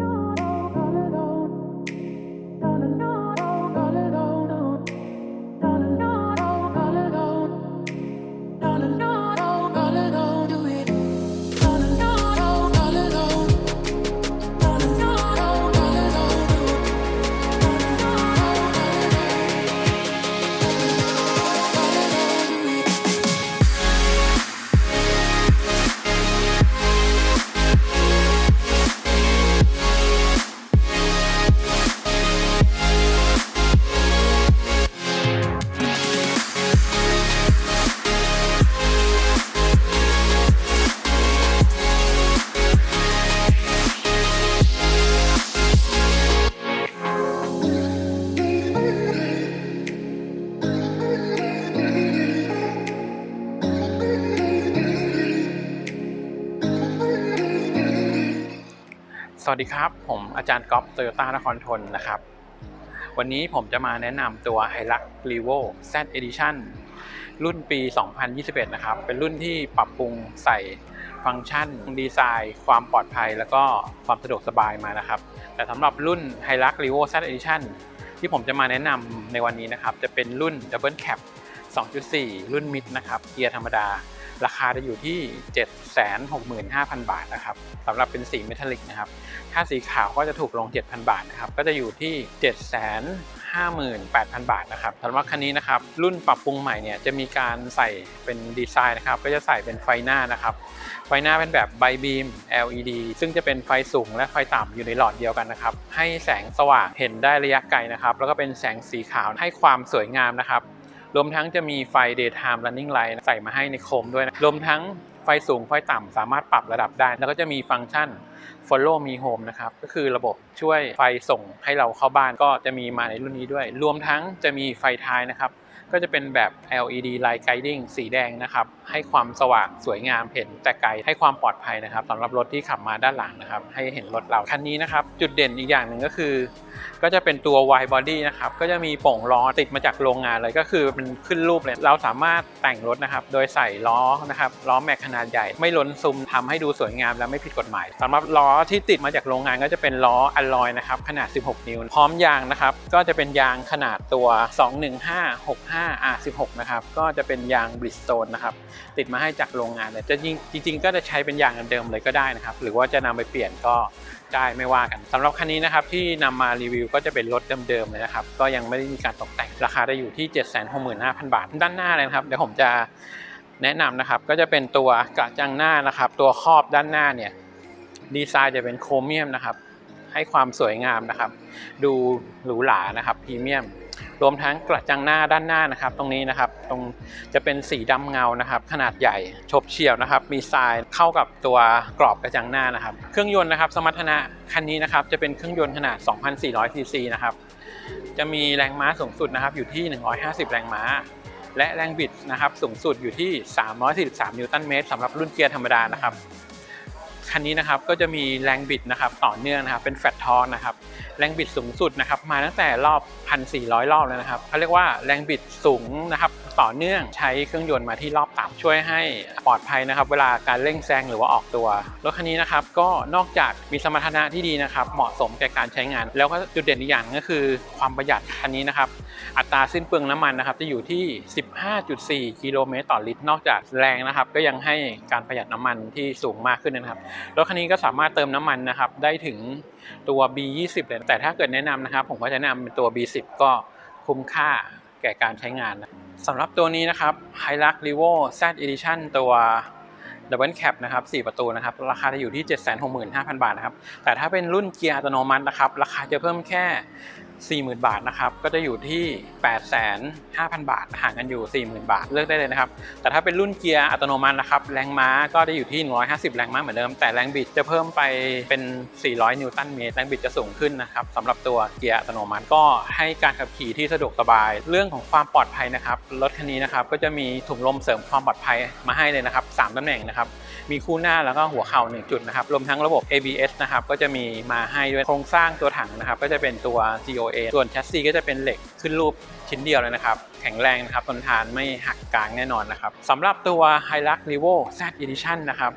ส วัสดีครับ ผมอาจารย์ก๊อฟโตโยต้านครทนนะครับ วันนี้ผมจะมาแนะนำตัว h i l u x r e v o Z Edition รุ่นปี 2021 นะครับ เป็นรุ่นที่ปรับปรุงใส่ฟังก์ชัน ดีไซน์ ความปลอดภัย แล้วก็ความสะดวกสบายมานะครับ แต่สำหรับรุ่น h i l u x r e v o Z Edition ที่ผมจะมาแนะนำในวันนี้นะครับ จะเป็นรุ่น Double Cap 2.4 รุ่นมิดนะครับ เกียร์ธรรมดา ราคาจะอยู่ที่ 765,000 บาทนะครับสำหรับเป็นสีเมทัลลิกนะครับ ถ้าสีขาวก็จะถูกลง 7,000 บาทนะครับ ก็จะอยู่ที่ 758,000 บาทนะครับสำหรับคันนี้นะครับ รุ่นปรับปรุงใหม่เนี่ยจะมีการใส่เป็นดีไซน์นะครับ ก็จะใส่เป็นไฟหน้านะครับ ไฟหน้าเป็นแบบไบบีม LED ซึ่งจะเป็นไฟสูงและไฟต่ำอยู่ในหลอดเดียวกันนะครับ ให้แสงสว่างเห็นได้ระยะไกลนะครับ แล้วก็เป็นแสงสีขาวให้ความสวยงามนะครับ รวมทั้งจะมีไฟ daytime running light ใส่มาให้ในโคมด้วยนะรวมทั้งไฟสูงไฟต่ำสามารถปรับระดับได้ แล้วก็จะมีฟังก์ชัน follow me home นะครับ ก็คือระบบช่วยไฟส่งให้เราเข้าบ้านก็จะมีมาในรุ่นนี้ด้วย รวมทั้งจะมีไฟท้ายนะครับ ก็จะเป็นแบบ LED light guiding สีแดงนะครับ ให้ความสว่างสวยงามเห็นแต่ไกลให้ความปลอดภัยนะครับสำหรับรถที่ขับมาด้านหลังนะครับ ให้เห็นรถเราคันนี้นะครับ จุดเด่นอีกอย่างหนึ่งก็คือ ก็จะเป็นตัว wide body นะครับ ก็จะมีโป่งล้อติดมาจากโรงงานเลยก็คือมันขึ้นรูปเลย เราสามารถแต่งรถนะครับ โดยใส่ล้อนะครับล้อแม็กขนาดใหญ่ไม่ล้นซุ้มทำให้ดูสวยงามและไม่ผิดกฎหมายสำหรับล้อที่ติดมาจากโรงงานก็จะเป็นล้ออัลลอยนะครับขนาด 16 นิ้ว พร้อมยางนะครับ ก็จะเป็นยางขนาดตัว 215 65 15 R16 นะครับ ก็จะเป็นยาง Bridgestone นะครับ ติดมาให้จากโรงงานเลยจะจริงจริงๆ ก็จะใช้เป็นยางเดิมเลยก็ได้นะครับ หรือว่าจะนำไปเปลี่ยนก็ได้ไม่ว่ากันสำหรับคันนี้นะครับที่นำมารีวิวก็จะเป็นรถเดิมๆเลยนะครับ ก็ยังไม่ได้มีการตกแต่งราคาได้อยู่ที่ 765,000 บาท ด้านหน้าเลยครับเดี๋ยวผมจะแนะนำนะครับก็จะเป็นตัวกระจังหน้านะครับ ตัวครอบด้านหน้าเนี่ยดีไซน์จะเป็นโครเมียมนะครับ ให้ความสวยงามนะครับ ดูหรูหรานะครับพรีเมียม รวมทั้งกระจังหน้าด้านหน้านะครับ ตรงนี้นะครับ ตรงจะเป็นสีดำเงานะครับ ขนาดใหญ่ฉบเฉี่ยวนะครับ มีทรายเข้ากับตัวกรอบกระจังหน้านะครับ เครื่องยนต์นะครับ สมรรถนะคันนี้นะครับ จะเป็นเครื่องยนต์ขนาด 2,400ซีซีนะครับ จะมีแรงม้าสูงสุดนะครับ อยู่ที่ 150 แรงม้า และแรงบิดนะครับ สูงสุดอยู่ที่ 343 นิวตันเมตรสำหรับรุ่นเกียร์ธรรมดานะครับ คันนี้นะครับก็จะมีแรงบิดนะครับต่อเนื่องนะครับเป็นแฟลตทอร์นะครับแรงบิดสูงสุดนะครับมาตั้งแต่รอบ 1,400 รอบเลยนะครับเขาเรียกว่าแรงบิดสูงนะครับ ต่อเนื่องใช้เครื่องยนต์มาที่รอบต่ำช่วยให้ปลอดภัยนะครับ เวลาการเร่งแซงหรือว่าออกตัวรถคันนี้นะครับก็นอกจากมีสมรรถนะที่ดีนะครับเหมาะสมแก่การใช้งาน แล้วก็จุดเด่นอีกอย่างก็คือความประหยัดคันนี้นะครับอัตราสิ้นเปลืองน้ำมันนะครับจะอยู่ที่ 15.4 กิโลเมตรต่อลิตร นอกจากแรงนะครับ ก็ยังให้การประหยัดน้ำมันที่สูงมากขึ้นนะครับรถคันนี้ก็สามารถเติมน้ำมันนะครับได้ถึงตัว B20 เลยแต่ถ้าเกิดแนะนำนะครับ ผมก็จะแนะนำเป็นตัว B10 ก็คุ้มค่าแก่การใช้งานนะ สำหรับตัวนี้นะครับ Hilux Revo Z Edition ตัว Double Cap นะครับ4ประตูนะครับ ราคาจะอยู่ที่ 765,000 บาทนะครับ แต่ถ้าเป็นรุ่นเกียร์อัตโนมัตินะครับ ราคาจะเพิ่มแค่ 40,000 บาทนะครับ ก็จะอยู่ที่ 8,500 บาท ห่างกันอยู่ 40,000 บาท เลือกได้เลยนะครับ แต่ถ้าเป็นรุ่นเกียร์อัตโนมัตินะครับ แรงม้าก็ได้อยู่ที่ 150 แรงม้าเหมือนเดิม แต่แรงบิดจะเพิ่มไปเป็น 400 นิวตันเมตร แรงบิดจะสูงขึ้นนะครับสำหรับตัวเกียร์อัตโนมัติ ก็ให้การขับขี่ที่สะดวกสบาย เรื่องของความปลอดภัยนะครับ รถคันนี้นะครับ ก็จะมีถุงลมเสริมความปลอดภัยมาให้เลยนะครับ 3ตำแหน่งนะครับ มีคู่หน้าแล้วก็หัวเข่า1จุดนะครับรวมทั้งระบบ ABS นะครับก็จะมีมาให้ด้วยโครงสร้างตัวถังนะครับก็จะเป็นตัว GOA ส่วนแชสซีก็จะเป็นเหล็กขึ้นรูปชิ้นเดียวเลยนะครับ แข็งแรงนะครับทนทานไม่หักกลางแน่นอนนะครับสำหรับตัว Hilux Revo Z Edition นะครับ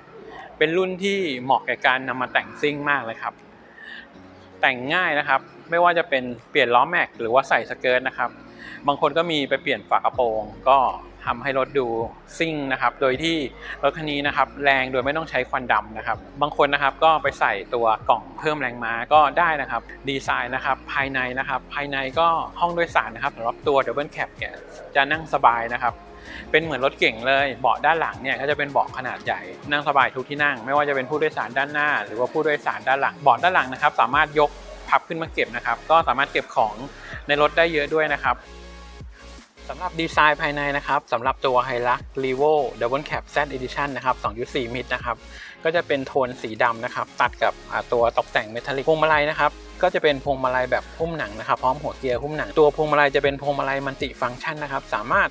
เป็นรุ่นที่เหมาะแก่การนำมาแต่งซิ่งมากเลยครับ แต่งง่ายนะครับ ไม่ว่าจะเป็นเปลี่ยนล้อแม็กหรือว่าใส่สเกิร์ตนะครับ บางคนก็มีไปเปลี่ยนฝากระโปรงก็ ทำให้รถดูซิ่งนะครับ โดยที่รถคันนี้นะครับแรงโดยไม่ต้องใช้ควันดำนะครับ บางคนนะครับก็ไปใส่ตัวกล่องเพิ่มแรงม้าก็ได้นะครับ ดีไซน์นะครับภายในนะครับ ภายในก็ห้องโดยสารนะครับสำหรับตัว Double Cab เนี่ยจะนั่งสบายนะครับเป็นเหมือนรถเก่งเลย เบาะด้านหลังเนี่ยก็จะเป็นเบาะขนาดใหญ่ นั่งสบายทุกที่นั่ง ไม่ว่าจะเป็นผู้โดยสารด้านหน้า หรือว่าผู้โดยสารด้านหลัง เบาะด้านหลังนะครับ สามารถยกพับขึ้นมาเก็บนะครับ ก็สามารถเก็บของในรถได้เยอะด้วยนะครับ สำหรับดีไซน์ภายในนะครับสำหรับตัว h i l u x r e v o Double Cab Z Edition นะครับ 2.4 มิลนะครับ ก็จะเป็นโทนสีดำนะครับ ตัดกับตัวตกแต่งเมทัลลิกพวงมาลัยนะครับ ก็จะเป็นพวงมาลัยแบบหุ้มหนังนะครับพร้อมหัวเกียร์หุ้มหนังตัวพวงมาลัยจะเป็นพวงมาลัยมัลติฟังก์ชันนะครับ สามารถ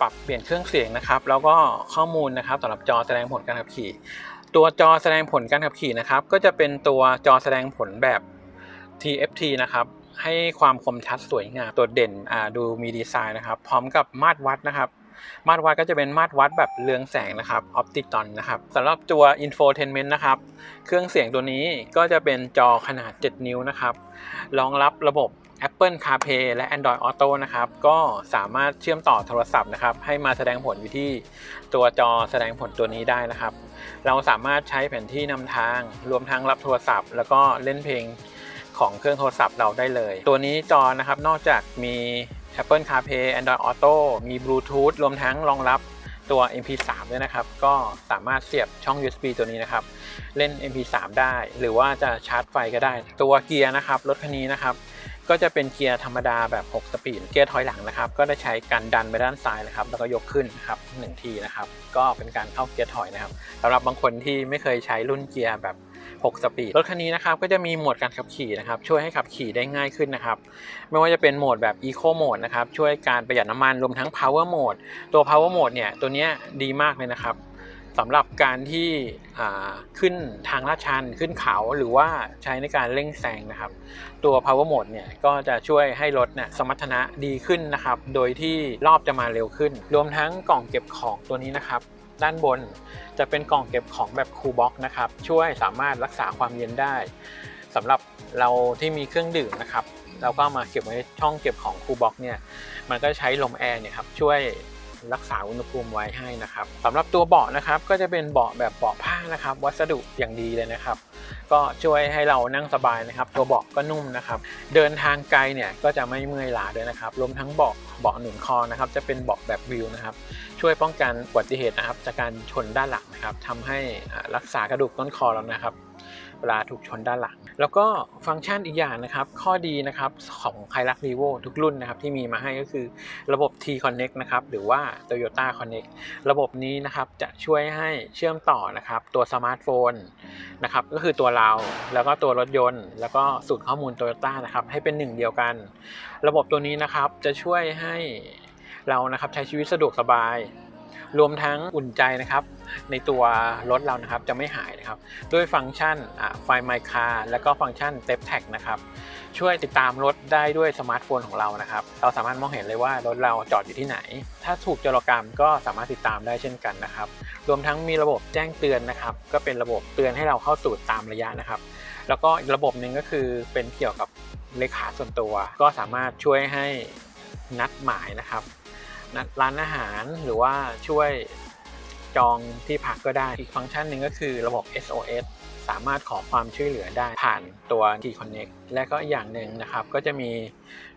ปรับเปลี่ยนเครื่องเสียงนะครับ แล้วก็ข้อมูลนะครับสำหรับจอแสดงผลการขับขี่ ตัวจอแสดงผลการขับขี่นะครับ ก็จะเป็นตัวจอแสดงผลแบบ TFT นะครับ ให้ความคมชัดสวยงามตัวเด่นดูมีดีไซน์นะครับ พร้อมกับมาตรวัดนะครับ มาตรวัดก็จะเป็นมาตรวัดแบบเรืองแสงนะครับออปติตอนนะครับสำหรับตัว Infotainment นะครับ เครื่องเสียงตัวนี้ก็จะเป็นจอขนาด 7 นิ้วนะครับรองรับระบบ Apple CarPlay และ Android Auto นะครับ ก็สามารถเชื่อมต่อโทรศัพท์นะครับ ให้มาแสดงผลอยู่ที่ตัวจอแสดงผลตัวนี้ได้นะครับ เราสามารถใช้แผนที่นำทาง รวมทั้งรับโทรศัพท์ แล้วก็เล่นเพลง ของเครื่องโทรศัพท์เราได้เลย ตัวนี้จอนะครับนอกจากมี Apple CarPlay Android Auto มี Bluetooth รวมทั้งรองรับตัว MP3 ด้วยนะครับ ก็สามารถเสียบช่อง USB ตัวนี้นะครับ เล่น MP3 ได้ หรือว่าจะชาร์จไฟก็ได้ ตัวเกียร์นะครับ รถคันนี้นะครับ ก็จะเป็นเกียร์ธรรมดาแบบ 6 สปีด เกียร์ถอยหลังนะครับ ก็ได้ใช้การดันไปด้านซ้ายนะครับ แล้วก็ยกขึ้นนะครับหนึ่งทีนะครับ ก็เป็นการเข้าเกียร์ถอยนะครับสำหรับบางคนที่ไม่เคยใช้รุ่นเกียร์แบบ 6 สปีด รถคันนี้นะครับก็จะมีโหมดการขับขี่นะครับช่วยให้ขับขี่ได้ง่ายขึ้นนะครับ ไม่ว่าจะเป็นโหมดแบบ Eco Mode นะครับช่วยการประหยัดน้ำมันรวมทั้ง Power Mode ตัว Power Mode เนี่ยตัวนี้ดีมากเลยนะครับสำหรับการที่ขึ้นทางลาดชันขึ้นเขาหรือว่าใช้ในการเร่งแซงนะครับ ตัว power mode เนี่ยก็จะช่วยให้รถเนี่ยสมรรถนะดีขึ้นนะครับ โดยที่รอบจะมาเร็วขึ้น รวมทั้งกล่องเก็บของตัวนี้นะครับ ด้านบน จะเป็นกล่องเก็บของแบบคูลบ็อกนะครับ ช่วยสามารถรักษาความเย็นได้สำหรับเราที่มีเครื่องดื่มนะครับเราก็มาเก็บไว้ช่องเก็บของคูลบ็อกเนี่ยมันก็ใช้ลมแอร์เนี่ยครับช่วยรักษาอุณหภูมิไว้ให้นะครับสำหรับตัวเบาะนะครับก็จะเป็นเบาะแบบเบาะผ้านะครับ วัสดุอย่างดีเลยนะครับ ก็ช่วยให้เรานั่งสบายนะครับ ตัวเบาะก็นุ่มนะครับ เดินทางไกลเนี่ยก็จะไม่เมื่อยล้าด้วยนะครับ รวมทั้งเบาะเบาะหนุนคอนะครับ จะเป็นเบาะแบบวิวนะครับ ช่วยป้องกันอุบัติเหตุนะครับ จากการชนด้านหลังนะครับทำให้รักษากระดูกต้นคอเรานะครับ เวลาถูกชนด้านหลัง แล้วก็ฟังก์ชันอีกอย่างนะครับ ข้อดีนะครับของ k y l u x r e v o ทุกรุ่นนะครับที่มีมาให้ก็คือระบบ T Connect นะครับหรือว่า Toyota Connect ระบบนี้นะครับจะช่วยให้เชื่อมต่อนะครับตัวสมาร์ทโฟนนะครับก็คือตัวเราแล้วก็ตัวรถยนต์ แล้วก็สูตรข้อมูล Toyota นะครับให้เป็นหนึ่งเดียวกัน ระบบตัวนี้นะครับจะช่วยให้เรานะครับใช้ชีวิตสะดวกสบาย รวมทั้งอุ่นใจนะครับ ในตัวรถเรานะครับจะไม่หายนะครับ ด้วยฟังก์ชันไฟ My Car แล้วก็ฟังก์ชัน Step Tag นะครับ ช่วยติดตามรถได้ด้วยสมาร์ทโฟนของเรานะครับ เราสามารถมองเห็นเลยว่ารถเราจอดอยู่ที่ไหน ถ้าถูกจรกรรมก็สามารถติดตามได้เช่นกันนะครับ รวมทั้งมีระบบแจ้งเตือนนะครับ ก็เป็นระบบเตือนให้เราเข้าสู่ตามระยะนะครับ แล้วก็อีกระบบหนึ่งก็คือเป็นเกี่ยวกับเลขาส่วนตัว ก็สามารถช่วยให้นัดหมายนะครับ ร้านอาหารหรือว่าช่วยจองที่พักก็ได้ อีกฟังก์ชันหนึ่งก็คือระบบ SOS สามารถขอความช่วยเหลือได้ผ่านตัว T Connect และก็อย่างหนึ่งนะครับ ก็จะมี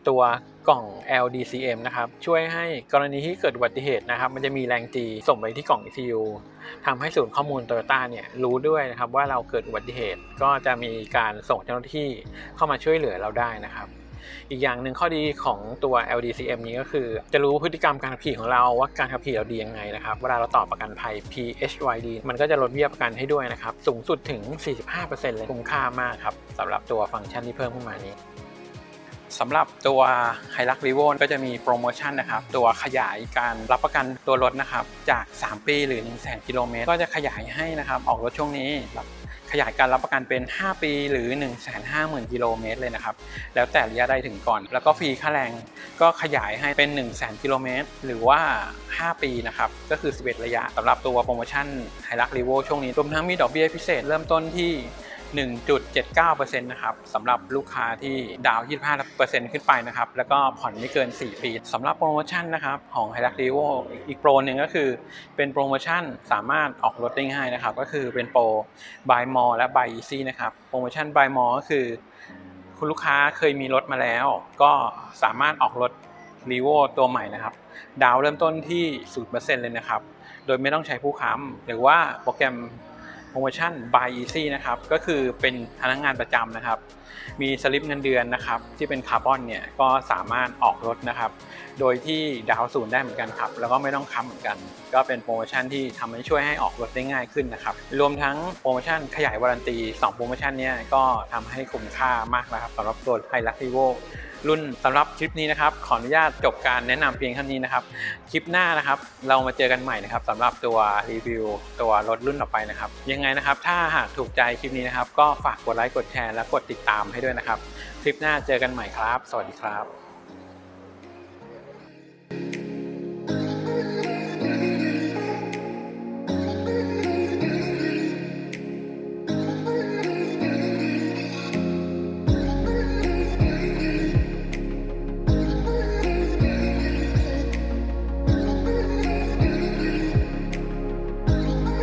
ตัวกล่อง LDCM นะครับ ช่วยให้กรณีที่เกิดอุบัติเหตุนะครับ มันจะมีแรง G ส่งไปที่กล่อง ECU ทำให้ศูนย์ข้อมูล Toyota เนี่ยรู้ด้วยนะครับว่าเราเกิดอุบัติเหตุ ก็จะมีการส่งเจ้าหน้าที่เข้ามาช่วยเหลือเราได้นะครับ อีกอย่างหนึ่งข้อดีของตัว LDCM นี้ก็คือ จะรู้พฤติกรรมการขับขี่ของเราว่าการขับขี่เราดียังไงนะครับ เวลาเราต่อประกันภัย PHYD มันก็จะลดเบี้ยประกันให้ด้วยนะครับ สูงสุดถึง 45%เลยคุ้มค่ามากครับสำหรับตัวฟังก์ชันที่เพิ่มขึ้นมานี้ สำหรับตัว h i l u x r e v o ก็จะมีโปรโมชั่นนะครับ ตัวขยายการรับประกันตัวรถนะครับ จาก 3 ปีหรือ 1 0 0 0 0 0กิโลเมตรก็จะขยายให้นะครับ ออกรถช่วงนี้แบบขยายการรับประกันเป็น 5 ปีหรือ 1 5 0 0 0 0กิโลเมตรเลยนะครับ แล้วแต่ระยะได้ถึงก่อน แล้วก็ฟรีค่าแรงก็ขยายให้เป็น 1 0 0 0 0 0กิโลเมตรหรือว่า 5 ปีนะครับ ก็คือ 11 ระยะสำหรับตัวโปรโมชั่นไฮรักรีโวช่วงนี้รวมทั้งมีดอกเบี้ยพิเศษเริ่มต้นที่ 1.79%นะครับสำหรับลูกค้าที่ดาวน์25%ขึ้นไปนะครับ แล้วก็ผ่อนไม่เกิน 4 ปีสำหรับโปรโมชั่นนะครับของ h i l u x r e v o อีกโปรหนึ่งก็คือ เป็นโปรโมชั่นสามารถออกรถได้ง่ายนะครับ ก็คือเป็นโปร Buy More และ Buy Easy นะครับ โปรโมชั่น Buy More ก็คือ คุณลูกค้าเคยมีรถมาแล้ว ก็สามารถออกรถ r e v o ตัวใหม่นะครับ ดาวน์เริ่มต้นที่ 0%เลยนะครับ โดยไม่ต้องใช้ผู้ค้ำหรือว่าโปรแกรม โปรโมชั่น Buy Easy นะครับ ก็คือเป็นพนักงานประจำนะครับ มีสลิปเงินเดือนนะครับ ที่เป็นคาร์บอนเนี่ย ก็สามารถออกรถนะครับ โดยที่ดาวน์ศูนย์ได้เหมือนกันครับ แล้วก็ไม่ต้องค้ำเหมือนกัน ก็เป็นโปรโมชั่นที่ทำให้ช่วยให้ออกรถได้ง่ายขึ้นนะครับ รวมทั้งโปรโมชั่นขยายวารันตี 2 โปรโมชั่นเนี้ก็ทำให้คุ้มค่ามากนะครับสำหรับตัวไฮลักซิโว รุ่นสำหรับคลิปนี้นะครับ ขออนุญาตจบการแนะนำเพียงเท่านี้นะครับ คลิปหน้านะครับ เรามาเจอกันใหม่นะครับสำหรับตัวรีวิว ตัวรถรุ่นต่อไปนะครับ ยังไงนะครับ ถ้าหากถูกใจคลิปนี้นะครับ ก็ฝากกดไลค์กดแชร์และกดติดตามให้ด้วยนะครับ คลิปหน้าเจอกันใหม่ครับ สวัสดีครับ